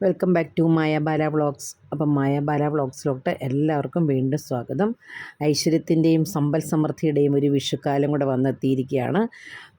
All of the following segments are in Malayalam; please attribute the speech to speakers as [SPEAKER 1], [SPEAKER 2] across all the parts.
[SPEAKER 1] Welcome back to Maya Bala vlogs അപ്പം മായാബാല വ്ളോഗ്സിലോട്ട് എല്ലാവർക്കും വീണ്ടും സ്വാഗതം. ഐശ്വര്യത്തിന്റെയും സമ്പൽ സമൃദ്ധിയുടെയും ഒരു വിഷുക്കാലം കൂടെ വന്നെത്തിയിരിക്കുകയാണ്.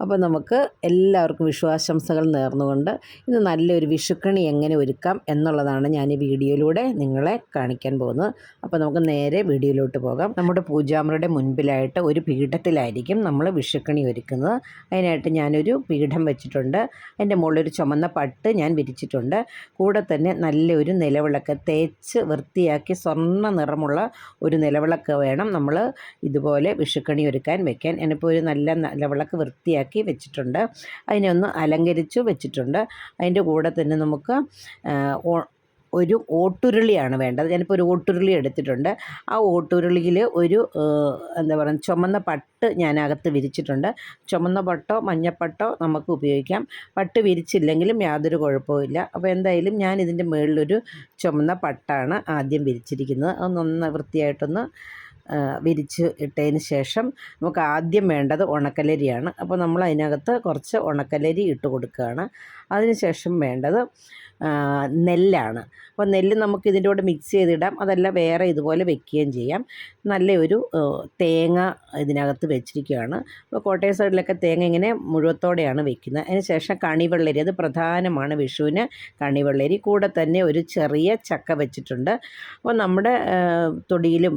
[SPEAKER 1] അപ്പോൾ നമുക്ക് എല്ലാവർക്കും വിഷുവാശംസകൾ നേർന്നുകൊണ്ട് ഇന്ന് നല്ലൊരു വിഷുക്കണി എങ്ങനെ ഒരുക്കാം എന്നുള്ളതാണ് ഞാൻ ഈ വീഡിയോയിലൂടെ നിങ്ങളെ കാണിക്കാൻ പോകുന്നത്. അപ്പോൾ നമുക്ക് നേരെ വീഡിയോയിലോട്ട് പോകാം. നമ്മുടെ പൂജാമരുടെ മുൻപിലായിട്ട് ഒരു പീഠത്തിലായിരിക്കും നമ്മൾ വിഷുക്കണി ഒരുക്കുന്നത്. അതിനായിട്ട് ഞാനൊരു പീഠം വെച്ചിട്ടുണ്ട്. അതിന്റെ ഒരു ചുമന്ന പട്ട് ഞാൻ വിരിച്ചിട്ടുണ്ട്. കൂടെ തന്നെ നല്ലൊരു നിലവിളക്ക് തേച്ച് വൃത്തിയാക്കി സ്വർണ നിറമുള്ള ഒരു നിലവിളക്ക് വേണം നമ്മൾ ഇതുപോലെ വിഷുക്കണി ഒരുക്കാൻ വെക്കാൻ. ഞാനിപ്പോൾ ഒരു നല്ല നിലവിളക്ക് വൃത്തിയാക്കി വെച്ചിട്ടുണ്ട്. അതിനെ ഒന്ന് അലങ്കരിച്ചു വെച്ചിട്ടുണ്ട്. അതിന്റെ കൂടെ തന്നെ നമുക്ക് ഒരു ഓട്ടുരുളിയാണ് വേണ്ടത്. ഞാനിപ്പോൾ ഒരു ഓട്ടുരുളി എടുത്തിട്ടുണ്ട്. ആ ഓട്ടുരുളിയിൽ ഒരു എന്താ പറയുക ചുമന്ന പട്ട് ഞാനകത്ത് വിരിച്ചിട്ടുണ്ട്. ചുമന്ന പട്ടോ മഞ്ഞപ്പട്ടോ നമുക്ക് ഉപയോഗിക്കാം. പട്ട് വിരിച്ചില്ലെങ്കിലും യാതൊരു കുഴപ്പവുമില്ല അപ്പോൾ എന്തായാലും ഞാൻ ഇതിന്റെ മുകളിലൊരു ചുമന്ന പട്ടാണ് ആദ്യം വിരിച്ചിരിക്കുന്നത്. അതൊന്ന് വൃത്തിയായിട്ടൊന്ന് വിരിച്ച് ഇട്ടതിന് ശേഷം നമുക്ക് ആദ്യം വേണ്ടത് ഉണക്കലരിയാണ്. അപ്പോൾ നമ്മൾ അതിനകത്ത് കുറച്ച് ഉണക്കലരി ഇട്ട് കൊടുക്കുകയാണ്. അതിനുശേഷം വേണ്ടത് നെല്ലാണ്. അപ്പോൾ നെല്ല് നമുക്ക് ഇതിന്റെ കൂടെ മിക്സ് ചെയ്തിടാം. അതല്ല വേറെ ഇതുപോലെ വെക്കുകയും ചെയ്യാം. നല്ലൊരു തേങ്ങ ഇതിനകത്ത് വെച്ചിരിക്കുകയാണ്. അപ്പോൾ കോട്ടയം സൈഡിലൊക്കെ തേങ്ങ ഇങ്ങനെ മുഴുവത്തോടെയാണ് വെക്കുന്നത്. അതിന് ശേഷം കണിവെള്ളരി അത് പ്രധാനമാണ് വിഷുവിന് കണിവെള്ളരി. കൂടെ തന്നെ ഒരു ചെറിയ ചക്ക വെച്ചിട്ടുണ്ട്. അപ്പോൾ നമ്മുടെ തൊടിയിലും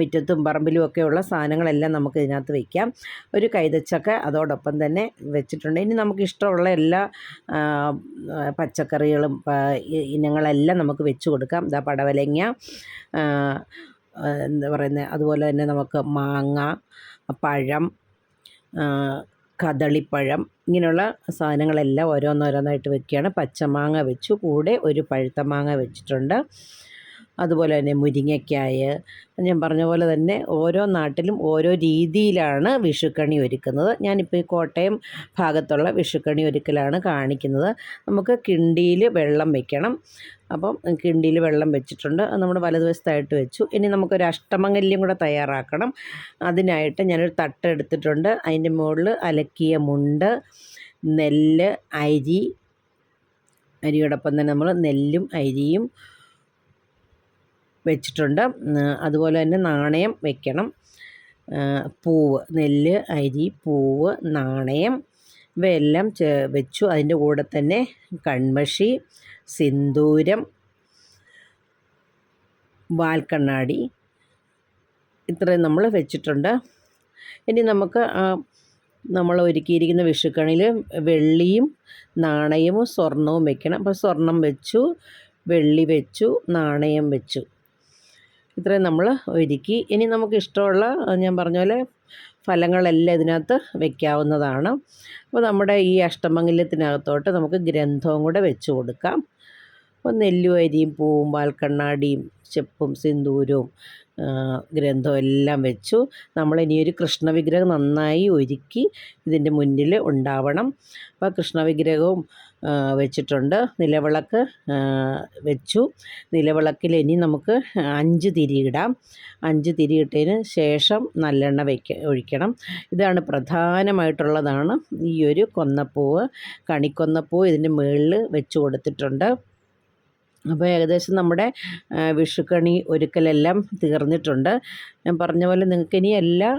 [SPEAKER 1] മുറ്റത്തും പറമ്പിലും ഒക്കെയുള്ള സാധനങ്ങളെല്ലാം നമുക്ക് ഇതിനകത്ത് വയ്ക്കാം ഒരു കൈതച്ചക്ക അതോടൊപ്പം തന്നെ വെച്ചിട്ടുണ്ട്. ഇനി നമുക്ക് ഇഷ്ടമുള്ള എല്ലാ പച്ചക്കറികളും ഇനങ്ങളെല്ലാം നമുക്ക് വെച്ച് കൊടുക്കാം. ഇതാ പടവലങ്ങ എന്താ പറയുന്നത് അതുപോലെ തന്നെ നമുക്ക് മാങ്ങ പഴം കദളിപ്പഴം ഇങ്ങനെയുള്ള സാധനങ്ങളെല്ലാം ഓരോന്നോരോന്നായിട്ട് വെക്കുകയാണ്. പച്ചമാങ്ങ വെച്ചു. കൂടെ ഒരു പഴുത്ത മാങ്ങ വെച്ചിട്ടുണ്ട്. അതുപോലെ തന്നെ മുരിങ്ങയ്ക്കായ് ഞാൻ പറഞ്ഞ പോലെ തന്നെ ഓരോ നാട്ടിലും ഓരോ രീതിയിലാണ് വിഷുക്കണി ഒരുക്കുന്നത്. ഞാനിപ്പോൾ ഈ കോട്ടയം ഭാഗത്തുള്ള വിഷുക്കണി ഒരുക്കലാണ് കാണിക്കുന്നത്. നമുക്ക് കിണ്ടിയിൽ വെള്ളം വെക്കണം. അപ്പം കിണ്ടിയിൽ വെള്ളം വെച്ചിട്ടുണ്ട്. അത് നമ്മുടെ വലതുവശത്തായിട്ട് വെച്ചു. ഇനി നമുക്കൊരു അഷ്ടമംഗല്യം കൂടെ തയ്യാറാക്കണം. അതിനായിട്ട് ഞാനൊരു തട്ട് എടുത്തിട്ടുണ്ട്. അതിന്റെ മുകളിൽ അലക്കിയ മുണ്ട് നെല്ല് അരി. അരിയോടൊപ്പം തന്നെ നമ്മൾ നെല്ലും അരിയും വെച്ചിട്ടുണ്ട്. അതുപോലെ തന്നെ നാണയം വെക്കണം. പൂവ് നെല്ല് അരി പൂവ് നാണയം ഇവയെല്ലാം ചേ വെച്ചു. അതിന്റെ കൂടെ തന്നെ കൺമഷി സിന്ദൂരം വാൽക്കണ്ണാടി ഇത്രയും നമ്മൾ വെച്ചിട്ടുണ്ട്. ഇനി നമുക്ക് നമ്മൾ ഒരുക്കിയിരിക്കുന്ന വിഷുക്കണിൽ വെള്ളിയും നാണയവും സ്വർണവും വെക്കണം. അപ്പോൾ സ്വർണം വെച്ചു വെള്ളി വെച്ചു നാണയം വെച്ചു. ഇത്രയും നമ്മൾ ഒരുക്കി. ഇനി നമുക്ക് ഇഷ്ടമുള്ള ഞാൻ പറഞ്ഞ പോലെ ഫലങ്ങളെല്ലാം ഇതിനകത്ത് വെക്കാവുന്നതാണ്. അപ്പോൾ നമ്മുടെ ഈ അഷ്ടമംഗല്യത്തിനകത്തോട്ട് നമുക്ക് ഗ്രന്ഥവും കൂടെ വെച്ച് കൊടുക്കാം. അപ്പോൾ നെല്ലും അരിയും പൂവും പാൽക്കണ്ണാടിയും ചെപ്പും സിന്ദൂരവും ഗ്രന്ഥവും എല്ലാം വെച്ചു. നമ്മളിനി ഒരു കൃഷ്ണവിഗ്രഹം നന്നായി ഒരുക്കി ഇതിന്റെ മുന്നിൽ ഉണ്ടാവണം. അപ്പോൾ കൃഷ്ണവിഗ്രഹവും വെച്ചിട്ടുണ്ട്. നിലവിളക്ക് വെച്ചു. നിലവിളക്കിൽ ഇനി നമുക്ക് അഞ്ച് തിരിയിടാം അഞ്ച് തിരിയിട്ടതിന് ശേഷം നല്ലെണ്ണ വയ്ക്ക ഒഴിക്കണം. ഇതാണ് പ്രധാനമായിട്ടുള്ളതാണ് ഈ ഒരു കൊന്നപ്പൂവ്. കണിക്കൊന്നപ്പൂവ് ഇതിന്റെ മുകളിൽ വെച്ച് കൊടുത്തിട്ടുണ്ട്. അപ്പോൾ ഏകദേശം നമ്മുടെ വിഷുക്കണി ഒരുക്കലെല്ലാം തീർന്നിട്ടുണ്ട്. ഞാൻ പറഞ്ഞ പോലെ നിങ്ങൾക്ക് ഇനി എല്ലാ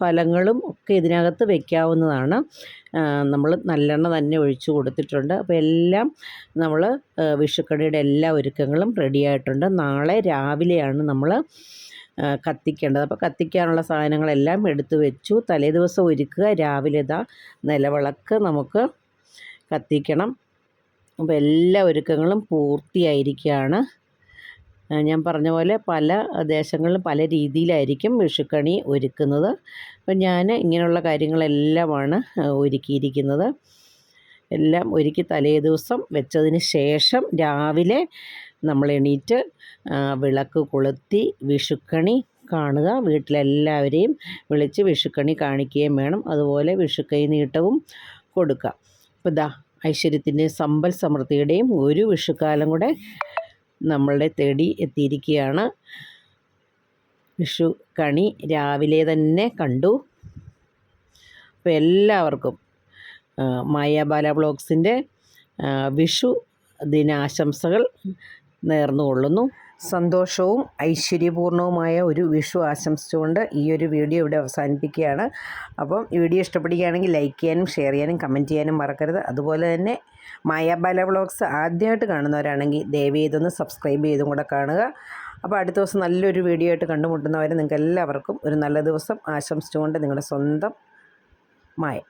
[SPEAKER 1] ഫലങ്ങളും ഒക്കെ ഇതിനകത്ത് വെക്കാവുന്നതാണ്. നമ്മൾ നല്ലെണ്ണ തന്നെ ഒഴിച്ചു കൊടുത്തിട്ടുണ്ട്. അപ്പോൾ എല്ലാം നമ്മൾ വിഷുക്കണിയുടെ എല്ലാ ഒരുക്കങ്ങളും റെഡിയായിട്ടുണ്ട് നാളെ രാവിലെയാണ് നമ്മൾ കത്തിക്കേണ്ടത്. അപ്പോൾ കത്തിക്കാനുള്ള സാധനങ്ങളെല്ലാം എടുത്തു വെച്ചു. തലേദിവസം ഒരുക്കുക. രാവിലെ ഇതാ നിലവിളക്ക് നമുക്ക് കത്തിക്കണം. അപ്പോൾ എല്ലാ ഒരുക്കങ്ങളും പൂർത്തിയായിരിക്കുകയാണ്. ഞാൻ പറഞ്ഞ പോലെ പല ദേശങ്ങളിലും പല രീതിയിലായിരിക്കും വിഷുക്കണി ഒരുക്കുന്നത്. അപ്പം ഞാൻ ഇങ്ങനെയുള്ള കാര്യങ്ങളെല്ലാമാണ് ഒരുക്കിയിരിക്കുന്നത്. എല്ലാം ഒരുക്കി തലേ ദിവസം വെച്ചതിന് ശേഷം രാവിലെ നമ്മൾ എണീറ്റ് വിളക്ക് കൊളുത്തി വിഷുക്കണി കാണുക. വീട്ടിലെല്ലാവരെയും വിളിച്ച് വിഷുക്കണി കാണിക്കുകയും വേണം. അതുപോലെ വിഷുക്കൈ നീട്ടവും കൊടുക്കുക. അപ്പോൾ ഇതാ ഐശ്വര്യത്തിന്റെയും സമ്പൽ സമൃദ്ധിയുടെയും ഒരു വിഷുക്കാലം കൂടെ നമ്മളുടെ തേടി എത്തിയിരിക്കുകയാണ്. വിഷു കണി രാവിലെ തന്നെ കണ്ടു. അപ്പോൾ എല്ലാവർക്കും മായാബാല മായ ബാല ബ്ലോഗ്സിന്റെ വിഷു ദിനാശംസകൾ നേർന്നുകൊള്ളുന്നു. സന്തോഷവും ഐശ്വര്യപൂർണവുമായ ഒരു വിഷു ആശംസിച്ചുകൊണ്ട് ഈ ഒരു വീഡിയോ ഇവിടെ അവസാനിപ്പിക്കുകയാണ്. അപ്പം വീഡിയോ ഇഷ്ടപ്പെടുകയാണെങ്കിൽ ലൈക്ക് ചെയ്യാനും ഷെയർ ചെയ്യാനും കമന്റ് ചെയ്യാനും മറക്കരുത്. അതുപോലെ തന്നെ മായാബാല വ്ളോഗ്സ് ആദ്യമായിട്ട് കാണുന്നവരാണെങ്കിൽ ദയവ് ചെയ്തൊന്ന് സബ്സ്ക്രൈബ് ചെയ്തും കൂടെ കാണുക. അപ്പോൾ അടുത്ത ദിവസം നല്ലൊരു വീഡിയോ ആയിട്ട് കണ്ടുമുട്ടുന്നവരെ നിങ്ങൾക്ക് എല്ലാവർക്കും ഒരു നല്ല ദിവസം ആശംസിച്ചുകൊണ്ട് നിങ്ങളുടെ സ്വന്തം മായ